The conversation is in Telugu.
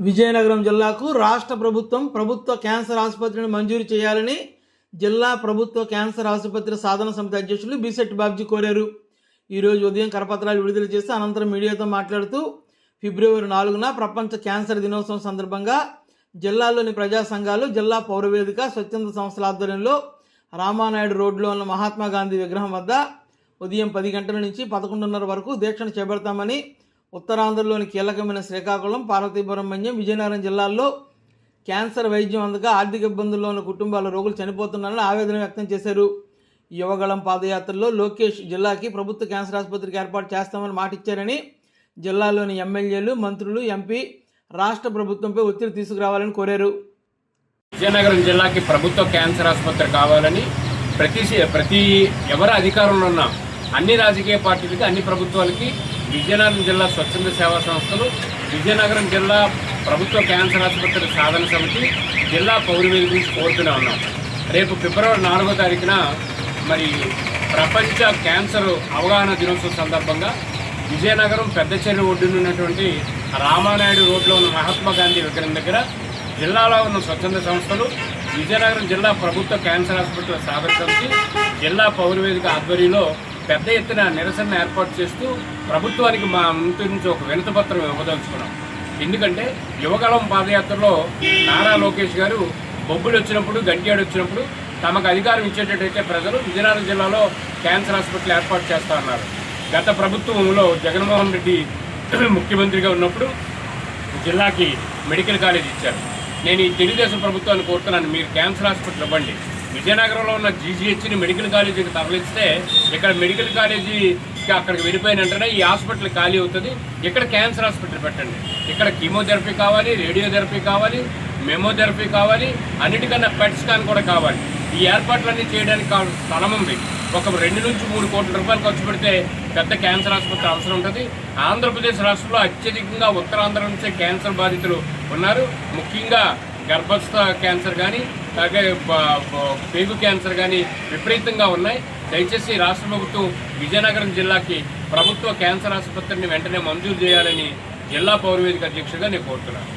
విజయనగరం జిల్లాకు రాష్ట్ర ప్రభుత్వం ప్రభుత్వ క్యాన్సర్ ఆసుపత్రిని మంజూరు చేయాలని జిల్లా ప్రభుత్వ క్యాన్సర్ ఆసుపత్రి సాధన సమితి అధ్యక్షులు బిసెట్ బాబ్జీ కోరారు. ఈరోజు ఉదయం కరపత్రాలు విడుదల చేసి అనంతరం మీడియాతో మాట్లాడుతూ ఫిబ్రవరి నాలుగున ప్రపంచ క్యాన్సర్ దినోత్సవం సందర్భంగా జిల్లాలోని ప్రజా సంఘాలు జిల్లా పౌరవేదిక స్వచ్ఛంద సంస్థల ఆధ్వర్యంలో రామానాయుడు రోడ్లో ఉన్న మహాత్మా గాంధీ విగ్రహం వద్ద ఉదయం పది గంటల నుంచి పదకొండున్నర వరకు దీక్షను చేపడతామని ఉత్తరాంధ్రలోని కీలకమైన శ్రీకాకుళం పార్వతీపురం మన్యం విజయనగరం జిల్లాల్లో క్యాన్సర్ వైద్యం అందక ఆర్థిక ఇబ్బందుల్లో ఉన్న కుటుంబాల రోగులు చనిపోతున్నారని ఆవేదన వ్యక్తం చేశారు. యువగళం పాదయాత్రలో లోకేష్ జిల్లాకి ప్రభుత్వ క్యాన్సర్ ఆసుపత్రికి ఏర్పాటు చేస్తామని మాటిచ్చారని జిల్లాలోని ఎమ్మెల్యేలు మంత్రులు ఎంపీ రాష్ట్ర ప్రభుత్వంపై ఒత్తిడి తీసుకురావాలని కోరారు. విజయనగరం జిల్లాకి ప్రభుత్వ క్యాన్సర్ ఆసుపత్రి కావాలని ప్రతి ప్రతి ఎవరు అధికారంలో ఉన్న అన్ని రాజకీయ పార్టీలకి అన్ని ప్రభుత్వాలకి విజయనగరం జిల్లా స్వచ్ఛంద సేవా సంస్థలు విజయనగరం జిల్లా ప్రభుత్వ క్యాన్సర్ ఆసుపత్రి సాధన సమితి జిల్లా పౌరవేది గురించి కోరుతూనే ఉన్నాం. రేపు ఫిబ్రవరి నాలుగో తారీఖున మరి ప్రపంచ క్యాన్సర్ అవగాహన దినోత్సవం సందర్భంగా విజయనగరం పెద్ద చెరువు ఒడ్డున ఉన్నటువంటి రామానాయుడు రోడ్లో ఉన్న మహాత్మా గాంధీ విగ్రహం దగ్గర జిల్లాలో ఉన్న స్వచ్ఛంద సంస్థలు విజయనగరం జిల్లా ప్రభుత్వ క్యాన్సర్ ఆసుపత్రి సాధన సమితి జిల్లా పౌరవేదిక ఆధ్వర్యంలో పెద్ద ఎత్తున నిరసన ఏర్పాటు చేస్తూ ప్రభుత్వానికి మా ముందు నుంచి ఒక వినతపత్రం ఇవ్వదలుచుకున్నాం. ఎందుకంటే యువగలం పాదయాత్రలో నారా లోకేష్ గారు బొబ్బులు వచ్చినప్పుడు గంట్యాడు వచ్చినప్పుడు తమకు అధికారం ఇచ్చేటట్టయితే ప్రజలు విజయనగరం జిల్లాలో క్యాన్సర్ హాస్పిటల్ ఏర్పాటు చేస్తా అన్నారు గత ప్రభుత్వంలో జగన్మోహన్ రెడ్డి ముఖ్యమంత్రిగా ఉన్నప్పుడు జిల్లాకి మెడికల్ కాలేజ్ ఇచ్చారు. నేను ఈ తెలుగుదేశం ప్రభుత్వాన్ని కోరుతున్నాను మీరు క్యాన్సర్ హాస్పిటల్ ఇవ్వండి. విజయనగరంలో ఉన్న జీజీహెచ్ని మెడికల్ కాలేజీకి తరలిస్తే ఇక్కడ మెడికల్ కాలేజీకి అక్కడికి వెళ్ళిపోయిన వెంటనే ఈ హాస్పిటల్ ఖాళీ అవుతుంది. ఇక్కడ క్యాన్సర్ హాస్పిటల్ పెట్టండి. ఇక్కడ కీమోథెరపీ కావాలి రేడియోథెరపీ కావాలి మెమోథెరపీ కావాలి అన్నిటికన్నా పెట్ స్కాన్ కూడా కావాలి. ఈ ఏర్పాట్లన్నీ చేయడానికి స్థలం ఉంది. ఒక రెండు నుంచి మూడు కోట్ల రూపాయలు ఖర్చు పెడితే పెద్ద క్యాన్సర్ ఆసుపత్రి అవసరం ఉంటుంది. ఆంధ్రప్రదేశ్ రాష్ట్రంలో అత్యధికంగా ఉత్తరాంధ్ర నుంచే క్యాన్సర్ బాధితులు ఉన్నారు. ముఖ్యంగా గర్భస్థ క్యాన్సర్ కానీ అలాగే పేగు క్యాన్సర్ కానీ విపరీతంగా ఉన్నాయి. దయచేసి రాష్ట్ర ప్రభుత్వం విజయనగరం జిల్లాకి ప్రభుత్వ క్యాన్సర్ ఆసుపత్రిని వెంటనే మంజూరు చేయాలని జిల్లా పౌరవేదిక అధ్యక్షుడిగా నేను కోరుతున్నాను.